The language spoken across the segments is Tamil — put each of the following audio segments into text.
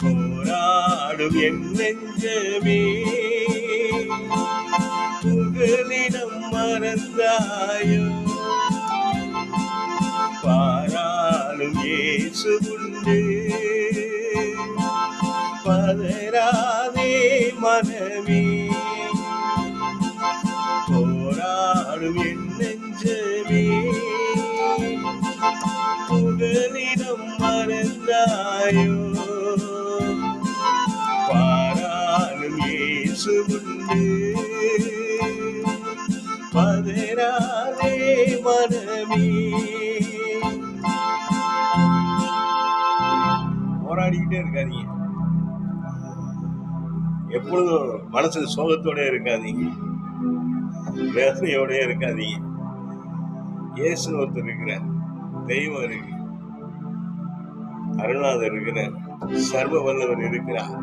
போராடும் என் நெஞ்சமே புகலிடம் மறந்தாயோ பாராளும் இயேசு உண்டு பதராதே மனமே போராடும் என் நெஞ்சமே புகலிடம் மறந்தாயோ பாராளும் இயேசு உண்டு. பதராதே மனமே. போராடிக்கிட்டே இருக்காதீங்க. எப்பொழுதும் மனசுல சோகத்தோட இருக்காதீங்க. வேதனையோட இருக்காதீங்க. இயேசுன்னு ஒருத்தர் இருக்கிறார். தெய்வம் இருக்கு. அருணாதர் இருக்கிறார். சர்வ வல்லவர் இருக்கிறார்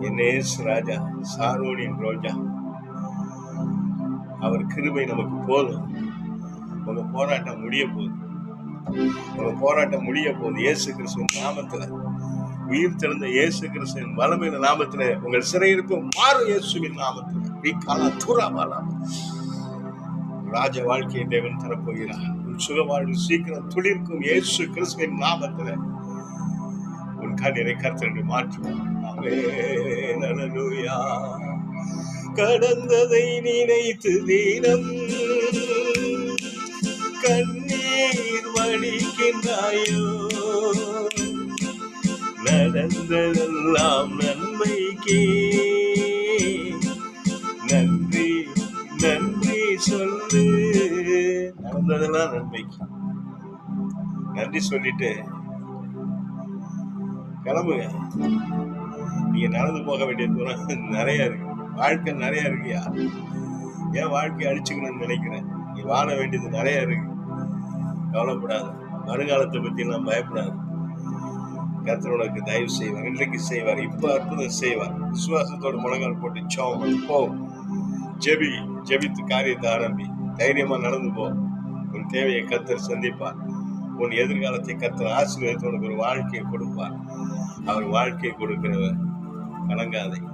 என் ராஜா சாரோனின் ரோஜா. அவர் கிருபை நமக்கு போதும். உங்க போராட்டம் முடிய போகுது உங்க போராட்டம் முடிய போகுது இயேசு கிறிஸ்துவின் நாமத்துல உயிர் திறந்த இயேசு கிறிஸ்துவின் வளமையின நாமத்துல உங்கள் சிறையிருப்பு மாறும் இயேசுவின் நாமத்துல. ராஜ வாழ்க்கையை தேவன் தரப்போகிறார். உன் சீக்கிரம் துளிர்க்கும் இயேசு கிறிஸ்துவின் நாமத்துல. உன் கண்ணீரை கர்த்தரை மாற்றுவார் கடந்ததை நினைத்து தீனம். கண்ணீர் வடிக்கின்றாயோ. நடந்ததெல்லாம் நன்மைக்கே. நன்றி நன்றி சொல்ல நடந்ததெல்லாம் நன்மைக்கு நன்றி சொல்லிட்டு கிளம்புங்க. நீங்க நடந்து போக வேண்டிய தூரம் நிறைய இருக்கு. வாழ்க்கை நிறைய இருக்கியா ஏன் வாழ்க்கையை அழிச்சுக்கணும்னு நினைக்கிறேன்? நீ வாழ வேண்டியது நிறைய இருக்கு. கவலைப்படாது. வருங்காலத்தை பத்தி எல்லாம் பயப்படாது. கர்த்தர் உனக்கு தயவு செய்வார். இன்றைக்கு செய்வார். இப்ப அற்புதம் செய்வார். விசுவாசத்தோட முழங்கால் போட்டு சோம் போ. ஜெபி ஜெபித்து காரியத்தை ஆரம்பி. தைரியமா நடந்து போ. உன் தேவையை கத்தர் சந்திப்பார். உன் எதிர்காலத்தை கத்தர் ஆசீர்வதித்து உனக்கு ஒரு வாழ்க்கையை கொடுப்பார். அவர் வாழ்க்கையை கொடுக்கிறவர். கலங்காதே.